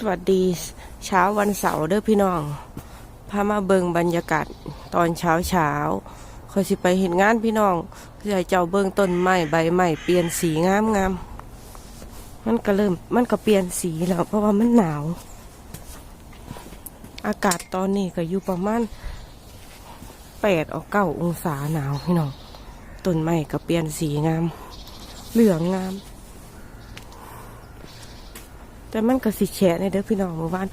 สวัสดีเช้าวันเสาร์เด้อพี่น้องพามาเบิงบรรยากาศตอนเช้าเช้าคอยสิไปเห็นงานพี่น้องคือให้เจ้าเบิงต้นไม้ใบไม้เปลี่ยนสีงามงามมันก็เริ่มมันก็เปลี่ยนสีแล้วเพราะว่ามันหนาว อากาศตอนนี้ก็อยู่ประมาณแปดออกเก้าองศาหนาวพี่น้องต้นไม้ก็เปลี่ยนสีงาม เหลืองงาม แต่มันก็สิแฉะในเด้อพี่น้องเมื่อวาน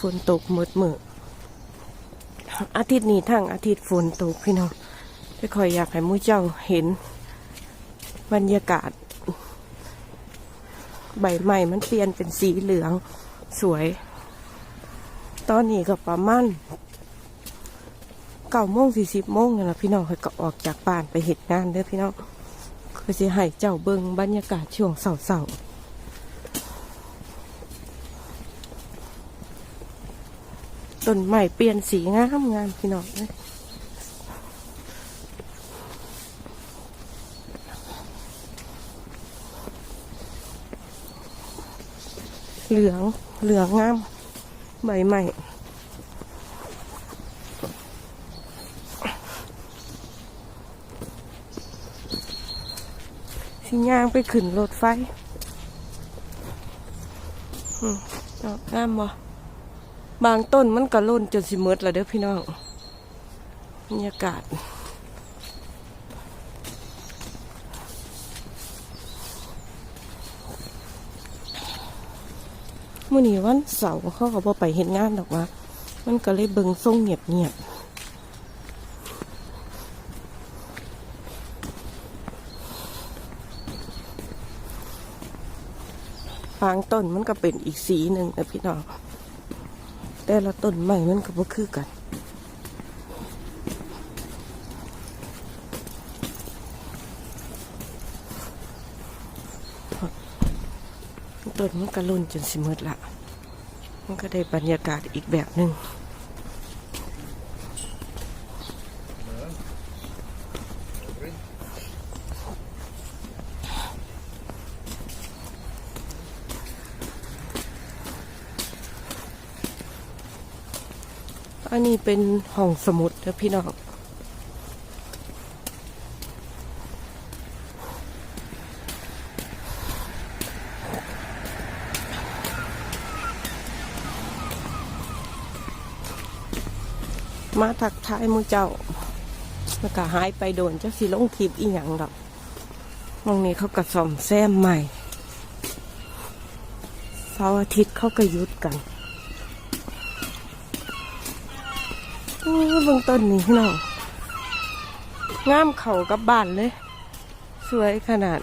ฝนตกมืดมืออาทิตย์นี้ทั้งอาทิตย์ฝนตกพี่น้องไม่ค่อยอยากให้มูเจ้าเห็น บรรยากาศ ใบไม้มันเปลี่ยนเป็นสีเหลืองสวย ตอนนี้ก็ประมาณเก้าโมงสี่สิบโมงน่ะพี่น้องเคยก็ออกจากบ้านไปเหตุงานเด้อพี่น้องคือสิให้เจ้าเบิงบรรยากาศช่วงเสาร์ ต้นไม้เปลี่ยนสีงามงามพี่น้องเอ้ยเหลืองเหลืองงาม ใบใหม่สิย่างไปขึ้นรถไฟอืมงามบ่ บางต้นมันก็ล่นจนสิหมดแล้วเด้อพี่น้องบรรยากาศ มื่อนี้วันเสาร์เขาก็บอไปเห็นงานดอกว่า มันก็เลยเบิงส่งเงียบเงียบบางต้นมันก็เป็นอีกสีหนึ่งนะพี่น้อง แต่ละต้นใหม่มันก็บ่คือกันต้นมันก็ลุ่นจนสิมืดละ มันก็ได้บรรยากาศอีกแบบหนึ่ง อันนี้เป็นห้องสมุดนะพี่น้องมาทักทายมูเจ้า แล้วก็หายไปโดนเจ้าสิลงคลิปอีหยังดอกมองนี้เขาก็ซ่อมแซมใหม่เสาร์อาทิตย์เขาก็ยุดกันโอ้ย เบื้องต้นนี่พี่น้องงามเขากับบ้านเลย สวยขนาด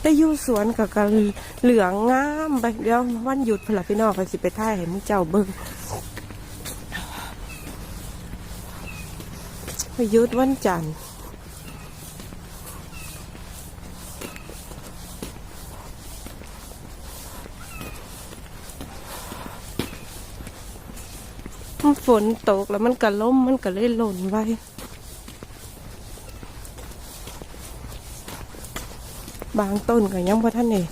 แต่ยู่สวนกับกันเหลืองงามไปเดี๋ยววันหยุดพนละพี่น้องไปสิไปท่ายให้มุเจ้าเบิ่งไปยุดวันจันทร์ ฝนตกแล้วมันก็ล้มมันก็เลยหล่นไว้บางต้นก็ยังพ่ท่านนี่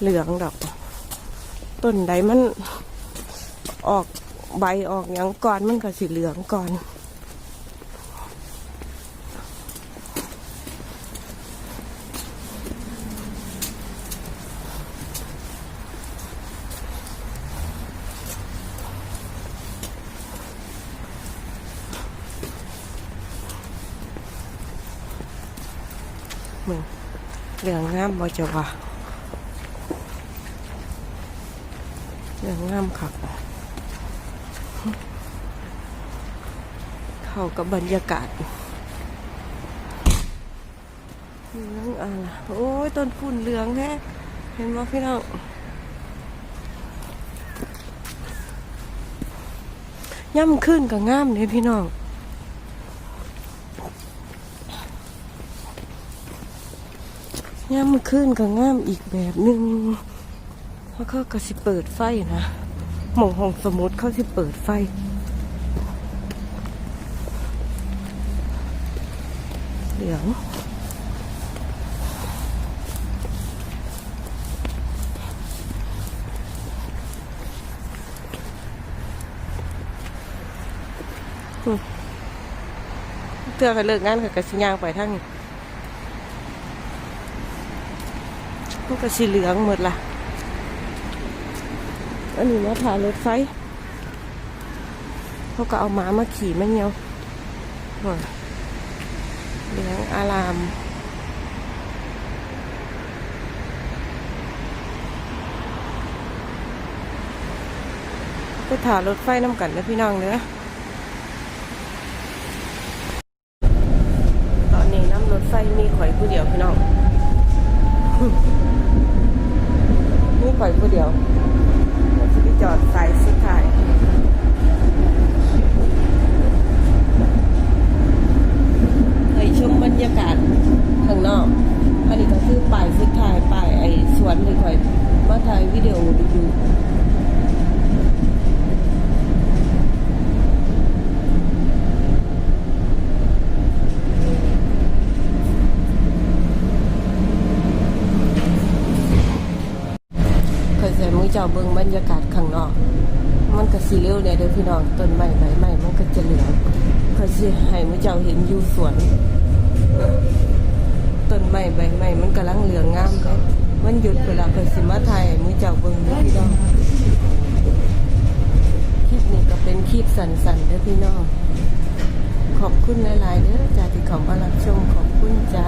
เหลืองดอก ต้นใดมันออกใบออกอยังก่อนมันก็สีเหลืองก่อน มึงเหลืองงามบ่จะว่าเหลืองงามครับเข้ากับบรรยากาศเหลืองอะไรโอ้ยต้นฝุ่นเหลืองแท้เห็นไหมพี่น้องย่ำขึ้นกับงามเลยพี่น้อง มื่อคืนก็งามอีกแบบหนึ่งเพราะเขาก็สิเปิดไฟนะหม่องห้องสมุดเขาสิเปิดไฟ เดี๋ยวเพื่อกันเลิกงานกับกระสิยางไปทั้งนี้ มันก็สีเหลืองหมดละอันนี้มาถ่ายรถไฟเขาก็เอาม้ามาขี่มาเงียวเหลืองอารามไปถ่ายรถไฟน้ำกันนะพี่น้องเนื้อตอนนี้น้ำรถไฟมีข่อยผู้เดียวพี่น้อง มีข่อยผู้เดียวเดี๋ยวจะไปจอดสายสุดท้ายไปชมบรรยากาศข้างนอก อันนี้ก็คือป้ายสุดท้ายป้ายไอ้สวนที่ข่อยมาถ่ายวิดีโอดู เคยใส่มือเจ้าเบิ่งบรรยากาศข้างนอก มันก็สีเร็วเนี่ยเด้อพี่น้องต้นไม้ใบไม้มันก็จะเหลืองเคยสิให้มือเจ้าเห็นอยู่สวนต้นไม้ใบไม้มันกำลังเหลืองงามเลยมันหยุดเวลาเคยสิมาถ่ายให้มือเจ้าเบิ่งเด้อพี่น้องคลิปนี้ก็เป็นคลิปสั้นๆเด้อพี่น้องขอบคุณหลายๆเด้อจ้าที่เข้ามารับชมขอบคุณจ้า